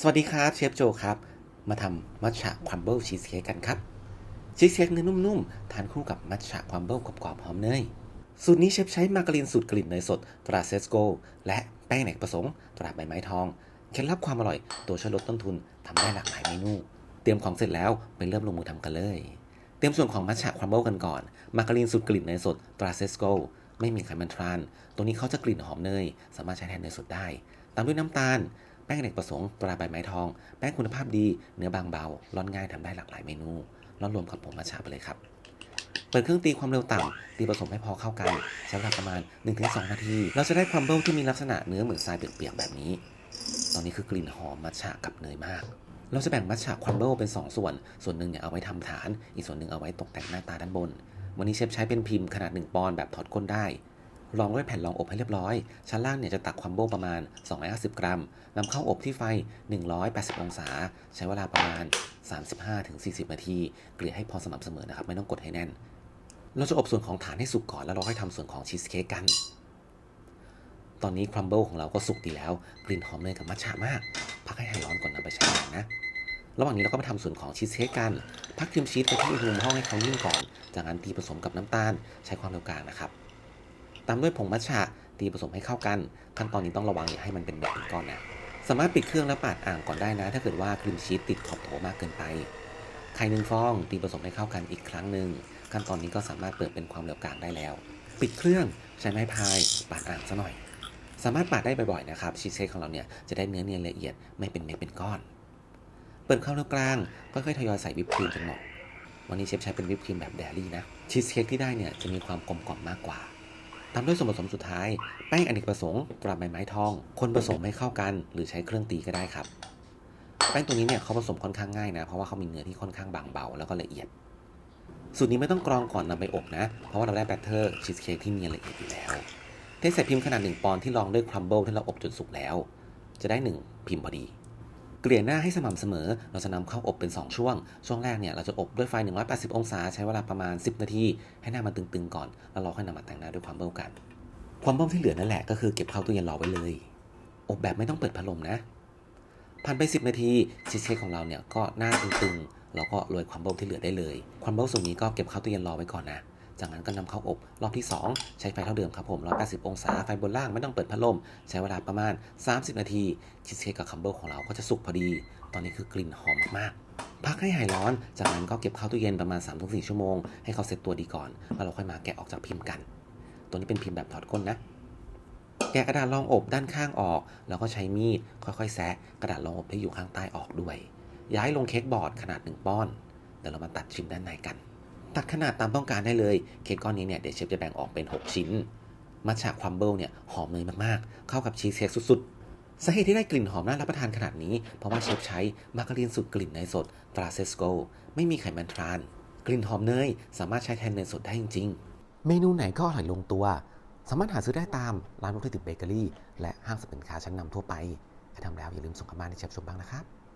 สวัสดีครับเชฟโจครับ มาทำมัทฉะครัมเบิลชีสเค้กกันครับ ชีสเค้กเนื้อนุ่มๆ ทานคู่กับมัทฉะครัมเบิลกรอบๆหอมเนย สูตรนี้เชฟใช้มาการีนสูตรกลิ่นเนยสดตราเซสโก และแป้งอเนกประสงค์ตราใบไม้ทอง เคล็ดลับความอร่อยตัวช่วยลดต้นทุนทำได้หลากหลายเมนู เตรียมของเสร็จแล้วไปเริ่มลงมือทำกันเลย เตรียมส่วนของมัทฉะครัมเบิลกันก่อน มาการีนสูตรกลิ่นเนยสดตราเซสโกไม่มีไขมันทราน ตัวนี้เขาจะกลิ่นหอมเนย สามารถใช้แทนเนยสดได้ ตามด้วยน้ำตาล แป้งอเนกประสงค์ตราใบไม้ทอง แป้งคุณภาพดี เนื้อบางเบา ร่อนง่ายทำได้หลากหลายเมนูร่อนรวมกับผงมัทฉะไปเลยครับ เปิดเครื่องตีความเร็วต่ำตีผสมให้พอเข้ากันใช้เวลาประมาณ 1-2 นาที เราจะได้ครัมเบิลที่มีลักษณะเนื้อเหมือนทรายเปียกๆแบบนี้ ตอนนี้คือกลิ่นหอมมัทฉะกับเนยมากเราจะแบ่งมัทฉะครัมเบิลเป็น 2 ส่วน ส่วนหนึ่งเนี่ยเอาไว้ทำฐาน อีกส่วนหนึ่งเอาไว้ตกแต่งหน้าตาด้านบน วันนี้เชฟใช้เป็นพิมพ์ขนาด 1 ปอนด์แบบถอดก้นได้ รองด้วยแผ่นรองอบให้เรียบร้อย ชั้นล่างเนี่ยจะตักครัมเบิลประมาณ 250 กรัมนำเข้าอบที่ไฟ 180 องศา ใช้เวลาประมาณ 35-40 นาที เกลี่ยให้พอสม่ำเสมอนะครับ ไม่ต้องกดให้แน่น เราจะอบส่วนของฐานให้สุกก่อน แล้วเราค่อยทำส่วนของชีสเค้กกัน ตอนนี้ครัมเบิลของเราก็สุกดีแล้ว กลิ่นหอมเนยกับมัทฉะมาก พักให้หายร้อนก่อนนำไปใช้งานนะระหว่างนี้เราก็มาทำส่วนของชีสเค้กกัน พักครีมชีสไปที่อุณหภูมิห้องให้เขานิ่งก่อน จากนั้นตีผสมกับน้ำตาล ใช้ความเร็วกลางนะครับ ตามด้วยผงมัทฉะตีผสมให้เข้ากัน ขั้นตอนนี้ต้องระวังอย่าให้มันเป็นแบบเป็นก้อนนะสามารถปิดเครื่องแล้วปาดอ่างก่อนได้นะ ถ้าเกิดว่าครีมชีสติดขอบโถมากเกินไปไข่หนึ่งฟองตีผสมให้เข้ากันอีกครั้งหนึ่งขั้นตอนนี้ก็สามารถเปิดเป็นความเร็วกลางได้แล้ว ปิดเครื่องใช้ไม้พายปาดอ่างซะหน่อย สามารถปาดได้บ่อยๆนะครับชีสเค้กของเราเนี่ยจะได้เนื้อเนียนละเอียดไม่เป็นเม็ดเป็นก้อน เปิดเข้าเร็วกลางค่อยๆทยอยใส่วิปครีมจนหมดวันนี้เชฟใช้เป็นวิปครีมแบบเดลี่นะชีสเค้กที่ได้เนี่ยจะมีความกลมกล่อมมากกว่า ตามด้วยส่วนผสมสุดท้าย แป้งอเนกประสงค์ตราใบไม้ทอง คนผสมให้เข้ากัน หรือใช้เครื่องตีก็ได้ครับ แป้งตัวนี้เนี่ยเขาผสมค่อนข้างง่ายนะ เพราะว่าเขามีเนื้อที่ค่อนข้างบางเบาแล้วก็ละเอียด สูตรนี้ไม่ต้องกรองก่อนนำไปอบนะ เพราะว่าเราได้แบตเตอร์ชีสเค้กที่เนียนละเอียดอยู่แล้วเทใส่พิมพ์ขนาด 1 ปอนด์ที่รองด้วยครัมเบิลที่เราอบจนสุกแล้ว จะได้ 1 พิมพ์พอดี เกลี่ยหน้าให้สม่ำเสมอ เราจะนำเข้าอบเป็น 2 ช่วง ช่วงแรกเนี่ยเราจะอบด้วยไฟ 180 องศา ใช้เวลาประมาณ 10 นาที ให้หน้ามันตึงๆก่อน แล้วเราค่อยนำมาแต่งหน้าด้วยความเบิลกัน ความเบิลที่เหลือนั่นแหละก็คือเก็บเข้าตู้เย็นรอไว้เลย อบแบบไม่ต้องเปิดพัดลมนะ ผ่านไป 10 นาทีชีสเค้กของเราเนี่ยก็หน้าตึงๆ เราก็โรยความเบิลที่เหลือได้เลย ความเบิลส่วนนี้ก็เก็บเข้าตู้เย็นรอไว้ก่อนนะ จากนั้นก็นำเข้าอบรอบที่ 2 ใช้ไฟเท่าเดิมครับผม 180 องศา ไฟบนล่างไม่ต้องเปิดพัดลม ใช้เวลาประมาณ 30 นาที ชีสเค้กกับคัมเบิลของเราก็จะสุกพอดี ตอนนี้คือกลิ่นหอมมากๆ พักให้หายร้อน จากนั้นก็เก็บเข้าตู้เย็นประมาณ 3-4 ชั่วโมง ให้เขาเซ็ตตัวดีก่อน แล้วเราค่อยมาแกะออกจากพิมพ์กัน ตัวนี้เป็นพิมพ์แบบถอดก้นนะ แกะกระดาษรองอบด้านข้างออก แล้วก็ใช้มีดค่อยๆ แซะกระดาษรองอบที่อยู่ข้างใต้ออกด้วย ย้ายลงเค้กบอร์ดขนาด1ป้อน เดี๋ยวเรามาตัดชิ้นด้านในกัน ตัดขนาดตามต้องการได้เลย เค้กก้อนนี้เนี่ยเดี๋ยวเชฟจะแบ่งออกเป็น 6 ชิ้น มัทฉะครัมเบิลเนี่ยหอมเนยมากๆ เข้ากับชีสเค้กสุดๆ สาเหตุที่ได้กลิ่นหอมน่ารับประทานขนาดนี้ เพราะว่าเชฟใช้มาการีนสูตรกลิ่นเนยสดตราเซสโกไม่มีไขมันทราน กลิ่นหอมเนยสามารถใช้แทนเนยสดได้จริงๆ เมนูไหนก็อร่อยลงตัว สามารถหาซื้อได้ตามร้านวัตถุดิบเบเกอรี่ และห้างสรรพสินค้าชั้นนำทั่วไปถ้าทำแล้วอย่าลืมส่งกลับ้านให้เชฟชมบ้างนะครับ